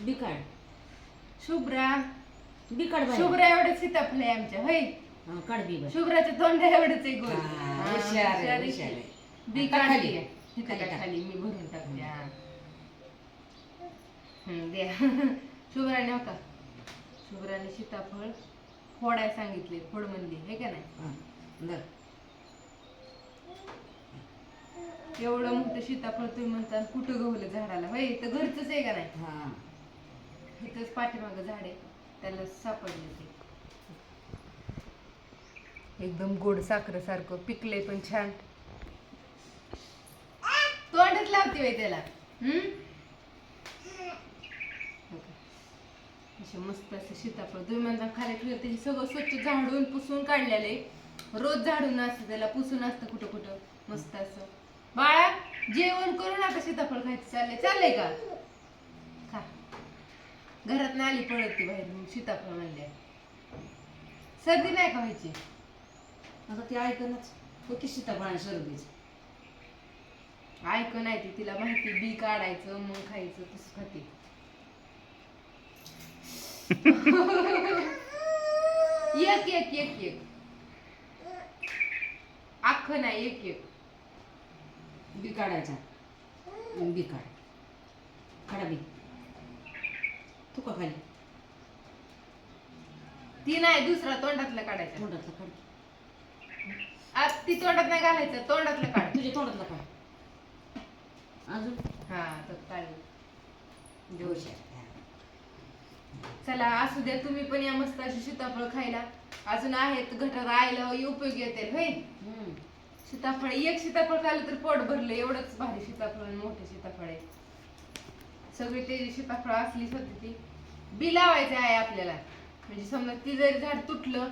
बिकाड शुभ्रा बिकाड बाई शुभ्रा एवढं सीताफळ आहे आमच्या होय हा, काढ बी बाई शुभ्राच्या तोंडा एवढंच आहे गोल हा, हुशार आहे, हुशार आहे हुशार की. आहे. बी टाक काढली खाली. आहे. इथं खाली टाक टाक. खाली मी भरून टाकते हा. हम्म, द्या शुभ्राने हो का शुभ्राने सीताफळ फोडाय सांगितले फोड म्हणली हे का नाही हा, धर. एवढं मोठं सीताफळ तुम्ही म्हणता कुठं गवलं झाडाला होय तर घरचंच आहे का नाही हा इथंच पाठीमागं झाड आहे त्याला सापडले ते. एकदम गोड साखर सारखं पिकले पण छान. तोंडच लावते बाई त्याला? असे मस्त असं सीताफळ. तुम्ही म्हणता खाली ठेवलं त्याची सगळं स्वच्छ झाडून पुसून काढलेले रोज झाडून असतं त्याला पुसून असतं कुठं कुठं. मस्त असं. बाळा जेवण करून आता सीताफळ खायचं. चाललंय चाललंय का? घरात नाही आली पळत ती बाहेर मग सीताफळ म्हणल्या. सर्दी नाही का व्हायची? आता ते ऐकणच. होती सीताफळ सर्दीच. ऐक नाही ती तिला माहिती बी काढायचं मग खायचं तसं खाते. एक एक एक एक. अख्ख नाही एक एक. बी काढायचा. बी काढ. काढा बी. तू का खाली? ती नाही दुसरा तोंडातला काढायचा. तोंडातला काढ. आज ती तोंडात नाही घालायचं तोंडातलं काढ. तुझ्या तोंडातला काढ. अजून? हा तर काढ जोश आहे. चला असू द्या तुम्ही पण या मस्त अशी सीताफळ खायला. अजून आहेत घटात आयला उपयोगी येतील होय? हम्म. सीताफळ एक सीताफळ खाल्लं तर पोट भरलं एवढंच भारी सीताफळ आणि मोठे सीताफळ आहे. सगळी ते सीताफळ असलीच होती ती. बी लावायचं आहे आपल्याला. म्हणजे समजा ती जरी झाड तुटलं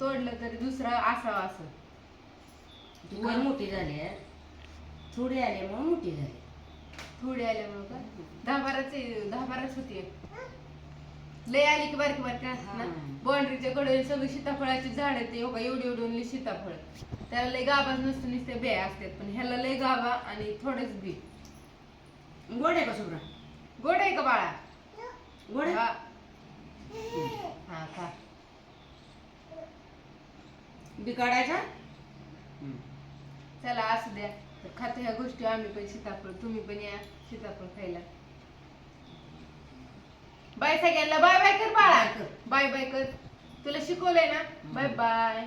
तोडलं तरी दुसरं असावं असं. वर मोठी झाली आहे. थोडी आल्यामुळे मोठी झाली. थोडी आल्यामुळं का? दहा बाराच दहा बाराच होती. लय आली की बारकी बारकी असतात ना. बाउंड्रीच्या कडे सगळी सीताफळाची झाड आहेत हो का एवढी एवढी सीताफळ. त्याला लय गाभा नसतं नुसते बे असतात. पण ह्याला लय गाभा आणि थोडेच बी. गोड आहे का सुब्रा गोड आहे का बाळा? गोड हा. हा खा. बी काढायचा हम्म. चला असू द्या. तर खातो ह्या गोष्टी. आम्ही पण सीताफळ तुम्ही पण या सीताफळ खायला. बाय सगळ्यांना. बाय बाय कर बाळा. बाय बाय कर. तुला शिकवलंय ना? Bye bye